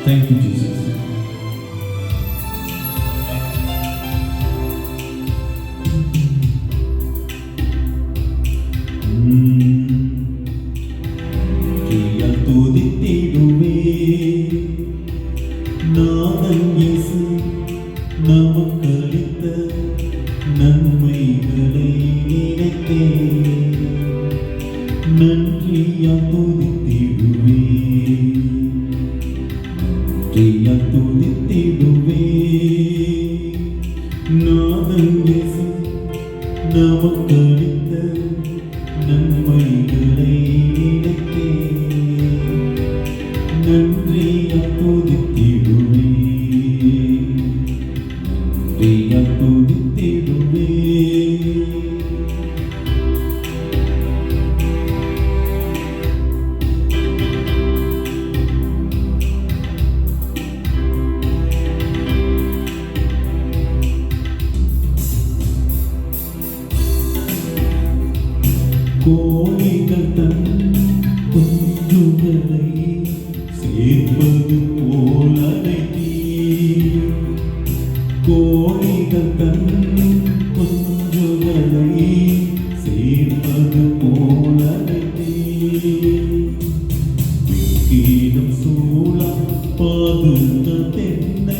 Thank you, Jesus. நன்றியால் துதித்திடுவே நாதன் இயேசு நமக்களித்த நன்மைகளை நினைத்தே நன்றியால் துதித்திடுவே துதித்திடுவே நாதன் இயேசு நமக்களித்த நன்மைகளை நினைத்தே நன்றியால் துதித்திடுவே கோழிகள் தன் குஞ்சுகளை சேர்ப்பது போல அழைத்தீர். கோழிகள் தன் குஞ்சுகளை சேர்ப்பது போல அழைத்தீர். விக்கீனம் சூழா பாதுகாத்தென்னை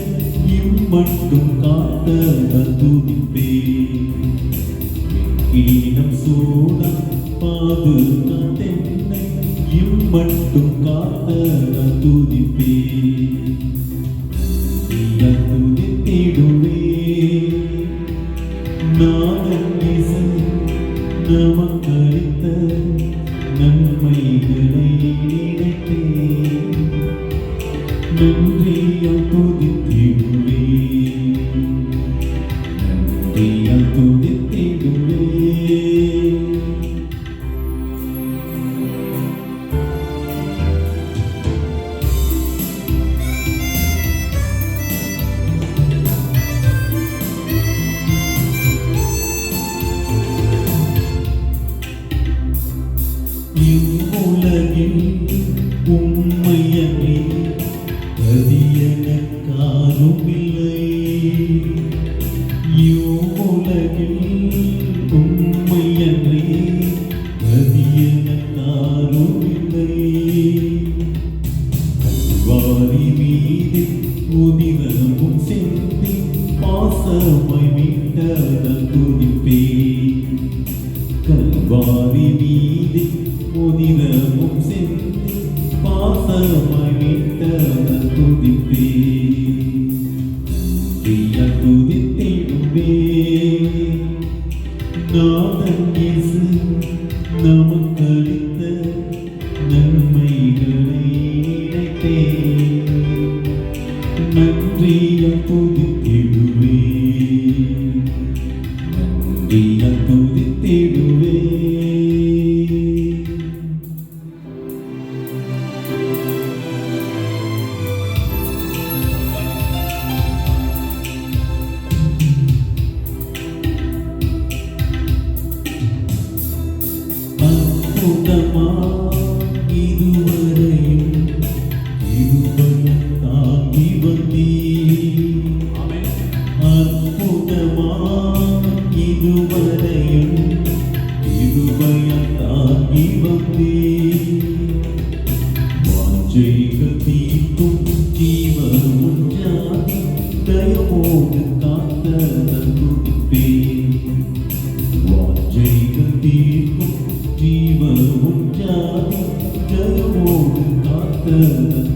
இம்மட்டும் காத்த துதிப்பேன் ஈனம் சூழ പാതുകത്തെന്നെ ഇമ്മട്ടും കാത്തവ തുതിപ്പേ തുതിത്തിടുവേ നാദീസ നമക്കളിത്ത നന്മകളെ നിനക്കേ നന്ദിയ തുതിത്തിടുവേ നന്ദിയ തുതിത്തിടുവേ துதித்திடுவே இவ்வுலகில் இல்லை இவ்வுலகில் உம்மையன்றி கதியனக்காரும் இல்லை கல்வாரி மீது உதிரமும் செந்தி பாசமாய் துதிப்பே கல்வாரி மீது உதிரமும் செந்தி பாசமாய் மீட்டதன் துதிப்பே நன்றியா துதித்திடுவே நாதன் இயேசு நமக்களித்த நன்மைகளை நினைத்தே நன்றியா துதித்திடுவே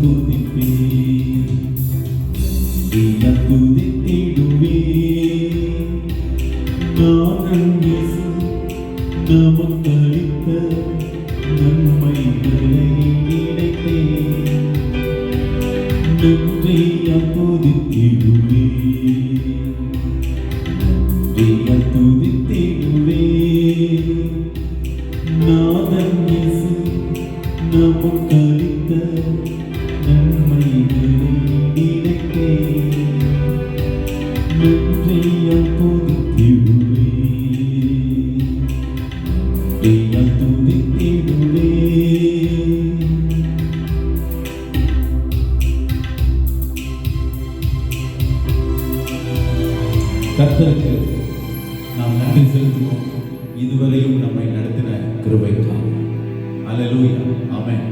കുതിപ്പേ കുതിത്തിടുവേ നമുക്കളിത്ത നമ്മൈകളെ ഇടയ്ക്കേ നന്ദിയ കുതിത്തിടുവേ നന്ദിയ കുതി என்னை துதித்திடுவே கத்தருக்கு நாம் நன்றி செலுத்துவோம் இதுவரையும் நம்மை நடத்தின கிருபைக்காக அலலூயா அமேன்